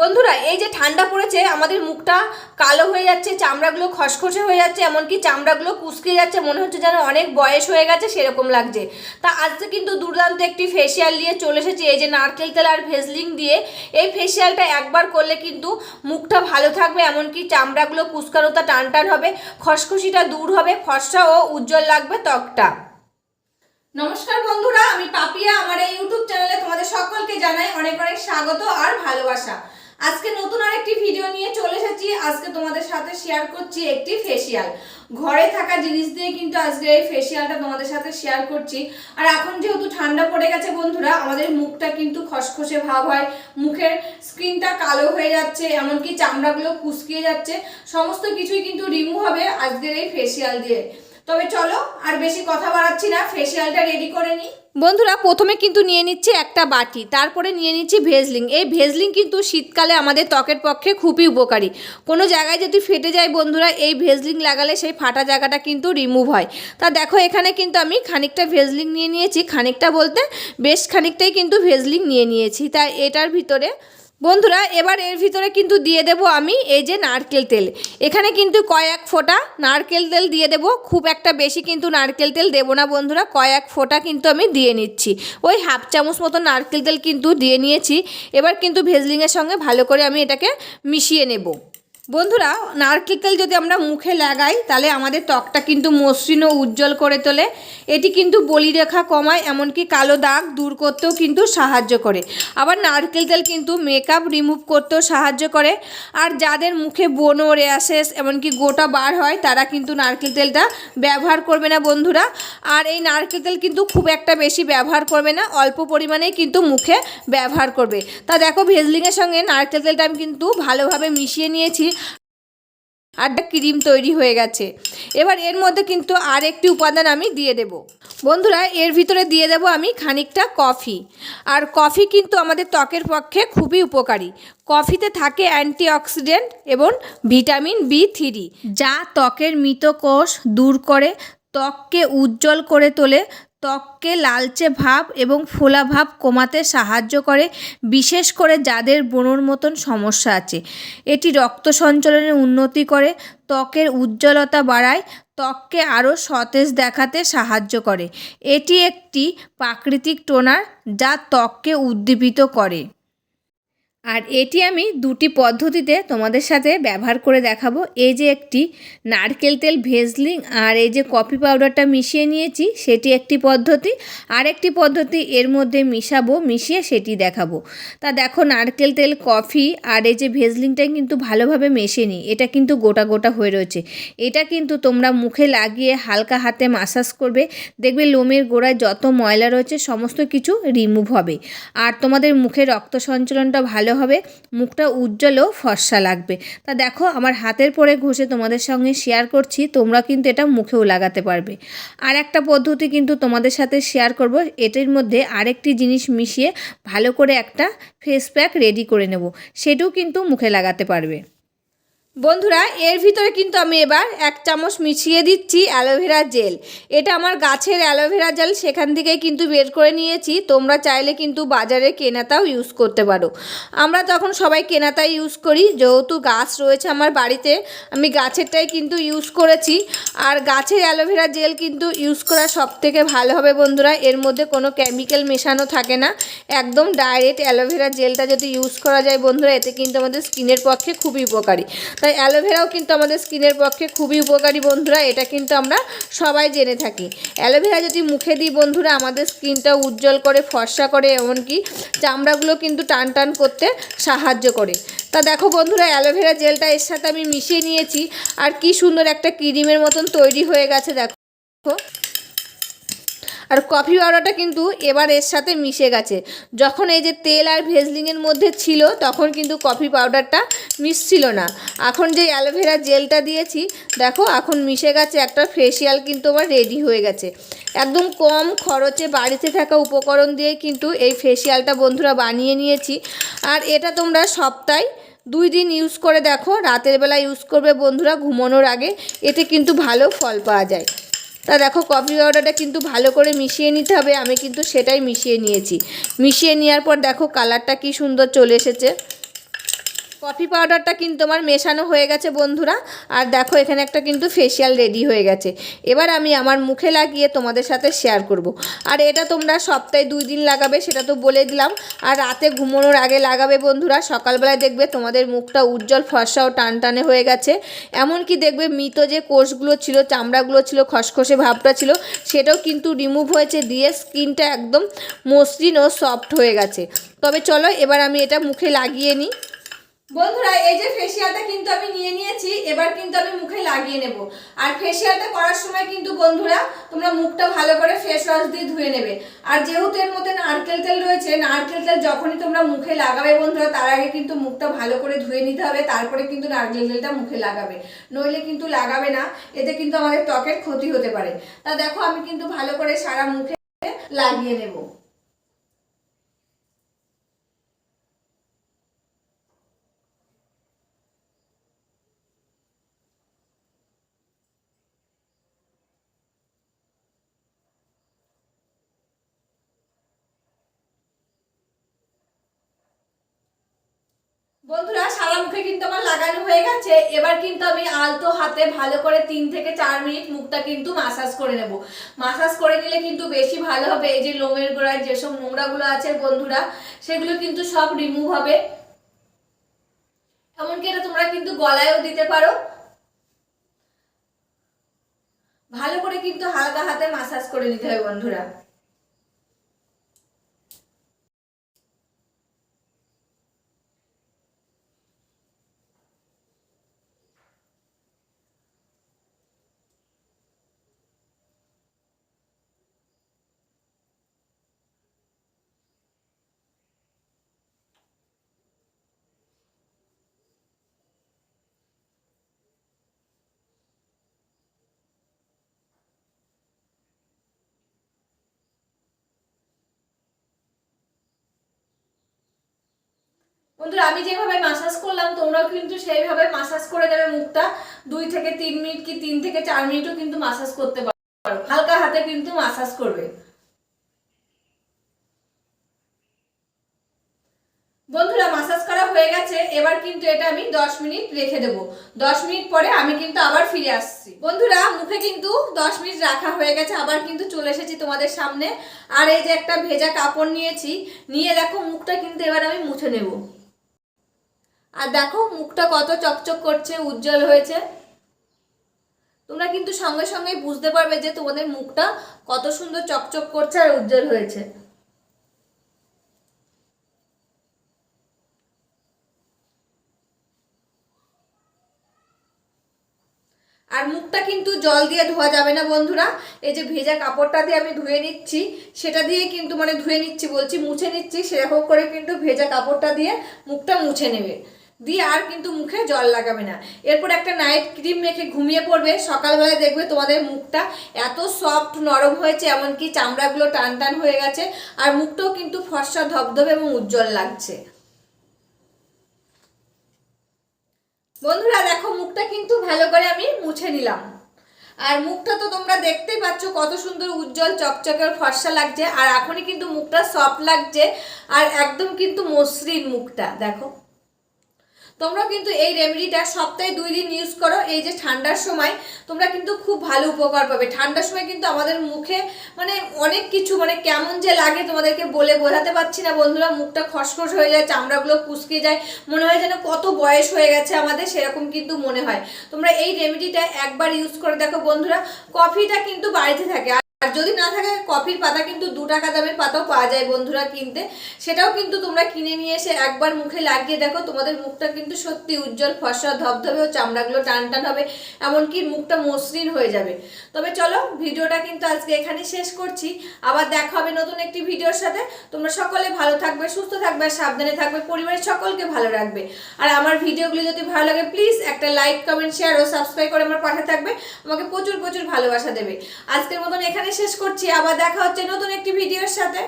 বন্ধুরা, এই যে ঠান্ডা পড়েছে, আমাদের মুখটা কালো হয়ে যাচ্ছে, চামড়াগুলো খসখসে হয়ে যাচ্ছে, এমনকি চামড়াগুলো কুচকে যাচ্ছে, মনে হচ্ছে যেন অনেক বয়স হয়ে গেছে, সেরকম লাগছে। তা আজকে কিন্তু দুর্দান্ত একটি ফেসিয়াল নিয়ে চলে এসেছি, এই যে নারকেল তেল আর ভেজলিং দিয়ে। এই ফেসিয়ালটা একবার করলে কিন্তু মুখটা ভালো থাকবে, এমনকি চামড়াগুলো কুচকানোটা টান টান হবে, খসখসিটা দূর হবে, ফর্সা ও উজ্জ্বল লাগবে ত্বকটা। নমস্কার বন্ধুরা, আমি পাপিয়া আমার এই ইউটিউব চ্যানেলে তোমাদের সকলকে জানাই অনেক অনেক স্বাগত আর ভালোবাসা। আজকে নতুন আরেকটি ভিডিও নিয়ে চলে এসেছি। আজকে তোমাদের সাথে শেয়ার করছি একটি ফেসিয়াল ঘরে থাকা জিনিস দিয়ে কিন্তু আজকে এই ফেসিয়ালটা তোমাদের সাথে শেয়ার করছি। আর এখন যেহেতু ঠান্ডা পড়ে গেছে বন্ধুরা, আমাদের মুখটা কিন্তু খসখসে ভাব হয়। মুখের স্কিনটা কালো হয়ে যাচ্ছে, এমনকি চামড়াগুলো কুচকিয়ে যাচ্ছে। সমস্ত কিছুই কিন্তু রিমুভ হবে আজকের এই ফেসিয়াল দিয়ে। তবে চলো, আর বেশি কথা বাড়াচ্ছি না ফেসিয়ালটা রেডি করে নিই। বন্ধুরা, প্রথমে কিন্তু নিয়ে নিচ্ছি একটা বাটি, তারপরে নিয়ে নিচ্ছি ভেজলিং। এই ভেজলিং কিন্তু শীতকালে আমাদের ত্বকের পক্ষে খুবই উপকারী। কোনো জায়গায় যদি ফেটে যায় বন্ধুরা, এই ভেজলিং লাগালে সেই ফাটা জায়গাটা কিন্তু রিমুভ হয়। তা দেখো, এখানে কিন্তু আমি খানিকটা ভেজলিং নিয়ে নিয়েছি, খানিকটা বলতে বেশ খানিকটাই কিন্তু ভেজলিং নিয়ে নিয়েছি। তাই এটার ভিতরে বন্ধুরা, এবার এর ভিতরে কিন্তু দিয়ে দেব আমি এই যে নারকেল তেল। এখানে কিন্তু কয়েক ফোঁটা নারকেল তেল দিয়ে দেব। খুব একটা বেশি কিন্তু নারকেল তেল দেবো না বন্ধুরা, কয়েক ফোঁটা কিন্তু আমি দিয়ে নিচ্ছি। ওই হাফ চামচ মতো নারকেল তেল কিন্তু দিয়ে নিয়েছি। এবার কিন্তু ভেজলিংয়ের সঙ্গে ভালো করে আমি এটাকে মিশিয়ে নেব। বন্ধুরা, নারকেল তেল যদি আমরা মুখে লাগাই, তাহলে আমাদের ত্বকটা কিন্তু মসৃণ ও উজ্জ্বল করে তোলে। এটি কিন্তু বলিরেখা কমায়, এমনকি কালো দাগ দূর করতেও কিন্তু সাহায্য করে। আবার নারকেল তেল কিন্তু মেকআপ রিমুভ করতেও সাহায্য করে। আর যাদের মুখে বনো র্যাশেস এমনকি গোটা বার হয়, তারা কিন্তু নারকেল তেলটা ব্যবহার করবে না বন্ধুরা। আর এই নারকেল তেল কিন্তু খুব একটা বেশি ব্যবহার করবে না, অল্প পরিমাণেই কিন্তু মুখে ব্যবহার করবে। তা দেখো, ভেজলিংয়ের সঙ্গে নারকেল তেলটা আমি কিন্তু ভালোভাবে মিশিয়ে নিয়েছি। আর ক্রিম তৈরি হয়ে গেছে। এবার এর মধ্যে কিন্তু আর একটি উপাদান আমি দিয়ে দেব। বন্ধুরা, এর ভিতরে দিয়ে দেব আমি খানিকটা কফি। আর কফি কিন্তু আমাদের ত্বকের পক্ষে খুবই উপকারী। কফিতে থাকে অ্যান্টিঅক্সিডেন্ট এবং ভিটামিন বি থ্রি, যা ত্বকের মৃত কোষ দূর করে, ত্বককে উজ্জ্বল করে তোলে ত্বককে লালচে ভাব এবং ফোলা ভাব কমাতে সাহায্য করে, বিশেষ করে যাদের ব্রণর মতন সমস্যা আছে। এটি রক্ত সঞ্চালনের উন্নতি করে, ত্বকের উজ্জ্বলতা বাড়ায়, ত্বককে আরও সতেজ দেখাতে সাহায্য করে। এটি একটি প্রাকৃতিক টোনার যা ত্বককে উদ্দীপিত করে। আর এটি আমি দুটি পদ্ধতিতে তোমাদের সাথে ব্যবহার করে দেখাবো। এই যে একটি নারকেল তেল ভেজলিং আর এই যে কফি পাউডারটা মিশিয়ে নিয়েছি, সেটি একটি পদ্ধতি। আর একটি পদ্ধতি এর মধ্যে মিশাবো, মিশিয়ে সেটি দেখাবো। তা দেখো, নারকেল তেল, কফি আর এই যে ভেজলিংটা কিন্তু ভালোভাবে মেশে নিই এটা কিন্তু গোটা গোটা হয়ে রয়েছে। এটা কিন্তু তোমরা মুখে লাগিয়ে হালকা হাতে মাসাজ করবে। দেখবে লোমের গোড়ায় যত ময়লা রয়েছে, সমস্ত কিছু রিমুভ হবে। আর তোমাদের মুখে রক্ত সঞ্চালনটা ভালো হবে, মুখটা উজ্জ্বল ও ফর্সা লাগবে। তা দেখো, আমার হাতের পরে ঘষে তোমাদের সঙ্গে শেয়ার করছি, তোমরা কিন্তু এটা মুখেও লাগাতে পারবে। আর একটা পদ্ধতি কিন্তু তোমাদের সাথে শেয়ার করব, এটির মধ্যে আরেকটি জিনিস মিশিয়ে ভালো করে একটা ফেস প্যাক রেডি করে নেব, সেটাও কিন্তু মুখে লাগাতে পারবে। বন্ধুরা, এর ভিতরে কিন্তু আমি এবার এক চামচ মিশিয়ে দিচ্ছি অ্যালোভেরা জেল। এটা আমার গাছের অ্যালোভেরা জেল, সেখান থেকে কিন্তু বের করে নিয়েছি। তোমরা চাইলে কিন্তু বাজারে কেনাতাও ইউজ করতে পারো। আমরা তখন সবাই কেনাতাই ইউজ করি। যেহেতু গাছ রয়েছে আমার বাড়িতে, আমি গাছেরটাই কিন্তু ইউজ করেছি। আর গাছের অ্যালোভেরা জেল কিন্তু ইউজ করা সব থেকে ভালো হবে বন্ধুরা। এর মধ্যে কোনো কেমিক্যাল মেশানো থাকে না। একদম ডাইরেক্ট অ্যালোভেরা জেলটা যদি ইউজ করা যায় বন্ধুরা, এতে কিন্তু আমাদের স্কিনের পক্ষে খুবই উপকারী। তাই অ্যালোভেরাও কিন্তু আমাদের স্কিনের পক্ষে খুবই উপকারী বন্ধুরা, এটা কিন্তু আমরা সবাই জেনে থাকি। অ্যালোভেরা যদি মুখে দিই বন্ধুরা, আমাদের স্কিনটা উজ্জ্বল করে, ফর্সা করে, এমনকি চামড়াগুলো কিন্তু টান টান করতে সাহায্য করে। তা দেখো বন্ধুরা অ্যালোভেরা জেলটা এর সাথে আমি মিশিয়ে নিয়েছি, আর কি সুন্দর একটা ক্রিমের মতন তৈরি হয়ে গেছে, দেখো। আর কফি পাউডারটা কিন্তু এবার এর সাথে মিশে গেছে। যখন এই যে তেল আর ভেজলিংয়ের মধ্যে ছিল, তখন কিন্তু কফি পাউডারটা মিশছিল না। এখন যে অ্যালোভেরা জেলটা দিয়েছি, দেখো এখন মিশে গেছে, একটা ফেসিয়াল কিন্তু আমার রেডি হয়ে গেছে। একদম কম খরচে বাড়িতে থাকা উপকরণ দিয়ে কিন্তু এই ফেসিয়ালটা বন্ধুরা বানিয়ে নিয়েছি। আর এটা তোমরা সপ্তাহে দুই দিন ইউজ করে দেখো, রাতের বেলা ইউজ করবে বন্ধুরা, ঘুমানোর আগে। এতে কিন্তু ভালো ফল পাওয়া যায়। তা দেখো কফি পাউডারটা কিন্তু ভালো করে মিশিয়ে নিতে হবে, আমি কিন্তু সেটাই মিশিয়ে নিয়েছি। মিশিয়ে নেওয়ার পর দেখো কালারটা কি সুন্দর চলে এসেছে। কফি পাউডারটা কিন্তু আমার মেশানো হয়ে গেছে, বন্ধুরা। আর দেখো, এখানে একটা কিন্তু ফেসিয়াল রেডি হয়ে গেছে। এবার আমি আমার মুখে লাগিয়ে তোমাদের সাথে শেয়ার করব। আর এটা তোমরা সপ্তাহে দুই দিন লাগাবে, সেটা তো বলে দিলাম। আর রাতে ঘুমানোর আগে লাগাবে, বন্ধুরা। সকালবেলায় দেখবে তোমাদের মুখটা উজ্জ্বল, ফর্সা ও টান টানে হয়ে গেছে। এমনকি দেখবে মৃত যে কোষগুলো ছিল, চামড়াগুলো ছিল, খসখসে ভাবটা ছিল, সেটাও কিন্তু রিমুভ হয়েছে দিয়ে স্কিনটা একদম মসৃণ ও সফট হয়ে গেছে। তবে চলো, এবার আমি এটা মুখে লাগিয়ে নিই। বন্ধুরা, এই যে ফেসিয়ালটা কিন্তু আমি নিয়ে নিয়েছি, এবার কিন্তু আমি মুখে লাগিয়ে নেব। আর ফেসিয়ালটা করার সময় কিন্তু বন্ধুরা, তোমরা মুখটা ভালো করে ফেস ওয়াশ দিয়ে ধুয়ে নেবে। আর যেহেতু এর মধ্যে নারকেল তেল রয়েছে, নারকেল তেল যখনই তোমরা মুখে লাগাবে বন্ধুরা, তার আগে কিন্তু মুখটা ভালো করে ধুয়ে নিতে হবে, তারপরে কিন্তু নারকেল তেলটা মুখে লাগাবে। নইলে কিন্তু লাগাবে না, এতে কিন্তু আমাদের ত্বকের ক্ষতি হতে পারে। তা দেখো, আমি কিন্তু ভালো করে সারা মুখে লাগিয়ে নেব। বন্ধুরা সারা মুখে কিন্তু আমার লাগানো হয়ে গেছে। এবার কিন্তু আমি আলতো হাতে ভালো করে তিন থেকে চার মিনিট মুখটা কিন্তু মাসাজ করে নেব। মাসাজ করে নিলে কিন্তু বেশি ভালো হবে। এই যে লোমের গোড়ায় যেসব নোংরাগুলো আছে বন্ধুরা, সেগুলো কিন্তু সব রিমুভ হবে। এমনকি এটা তোমরা কিন্তু গলায়ও দিতে পারো। ভালো করে কিন্তু হালকা হাতে মাসাজ করে নিতে হবে বন্ধুরা। বন্ধুরা, আমি যেভাবে মাসাজ করলাম, তোমরাও কিন্তু সেইভাবে মাসাজ করে নেবে মুখটা। দুই থেকে তিন মিনিট কি তিন থেকে চার মিনিটও কিন্তু মাসাজ করতে পারো। হালকা হাতে কিন্তু মাসাজ করবে। বন্ধুরা মাসাজ করা হয়ে গেছে। এবার কিন্তু এটা আমি দশ মিনিট রেখে দেবো। দশ মিনিট পরে আমি কিন্তু আবার ফিরে আসছি। বন্ধুরা, মুখে কিন্তু দশ মিনিট রাখা হয়ে গেছে। আবার কিন্তু চলে এসেছি তোমাদের সামনে। আর এই যে একটা ভেজা কাপড় নিয়েছি, নিয়ে দেখো মুখটা কিন্তু এবার আমি মুছে নেব। আর দেখো, মুখটা কত চকচক করছে, উজ্জ্বল হয়েছে। তোমরা কিন্তু সঙ্গে সঙ্গে বুঝতে পারবে যে তোমাদের মুখটা কত সুন্দর চকচক করছে আর উজ্জ্বল হয়েছে। আর মুখটা কিন্তু জল দিয়ে ধোয়া যাবে না বন্ধুরা। এই যে ভেজা কাপড়টা দিয়ে আমি ধুয়ে নিচ্ছি, সেটা দিয়ে কিন্তু মানে ধুয়ে নিচ্ছি বলছি, মুছে নিচ্ছি, সেরকম করে কিন্তু ভেজা কাপড়টা দিয়ে মুখটা মুছে নেবে। দিয়ে আর কিন্তু মুখে জল লাগাবে না। এরপর একটা নাইট ক্রিম মেখে ঘুমিয়ে পড়বে। সকালবেলায় দেখবে তোমাদের মুখটা এত সফট নরম হয়েছে, এমনকি চামড়াগুলো টান টান হয়ে গেছে, আর মুখটাও কিন্তু ফর্সা ধবধবে এবং উজ্জ্বল লাগছে। বন্ধুরা, দেখো মুখটা কিন্তু ভালো করে আমি মুছে নিলাম। আর মুখটা তো তোমরা দেখতেই পাচ্ছ কত সুন্দর উজ্জ্বল চকচকের ফর্সা লাগছে, আর এখনই কিন্তু মুখটা সফট লাগছে, আর একদম কিন্তু মসৃণ মুখটা, দেখো। তোমরা কিন্তু এই রেমেডিটা সপ্তাহে দুই দিন ইউজ করো। এই যে ঠান্ডার সময়, তোমরা কিন্তু খুব ভালো উপকার পাবে। ঠান্ডার সময় কিন্তু আমাদের মুখে মানে অনেক কিছু মানে কেমন যে লাগে তোমাদেরকে বলে বোঝাতে পারছি না বন্ধুরা। মুখটা খসখস হয়ে যায়, চামড়াগুলো কুচকে যায়। মনে হয় যেন কত বয়স হয়ে গেছে আমাদের, সেরকম কিন্তু মনে হয়। তোমরা এই রেমেডিটা একবার ইউজ করে দেখো বন্ধুরা। কফিটা কিন্তু বাড়িতে থাকে। আর যদি না থাকে, কফির পাতা কিন্তু দু টাকা দামের পাতাও পাওয়া যায় বন্ধুরা কিনতে। সেটাও কিন্তু তোমরা কিনে নিয়ে এসে একবার মুখে লাগিয়ে দেখো, তোমাদের মুখটা কিন্তু সত্যি উজ্জ্বল, ফসা, ধবধবে ও চামড়াগুলো টান টান হবে, এমনকি মুখটা মসৃণ হয়ে যাবে। তবে চলো, ভিডিওটা কিন্তু আজকে এখানে শেষ করছি। আবার দেখা হবে নতুন একটি ভিডিওর সাথে। তোমরা সকলে ভালো থাকবে, সুস্থ থাকবে, আর সাবধানে থাকবে, পরিবারের সকলকে ভালো রাখবে। আর আমার ভিডিওগুলি যদি ভালো লাগে প্লিজ একটা লাইক কমেন্ট শেয়ার ও সাবস্ক্রাইব করে আমার পাশে থাকবে। আমাকে প্রচুর প্রচুর ভালোবাসা দেবে। আজকের মতন এখানে শেষ করছি আবার দেখা হচ্ছে নতুন একটি ভিডিওর সাথে।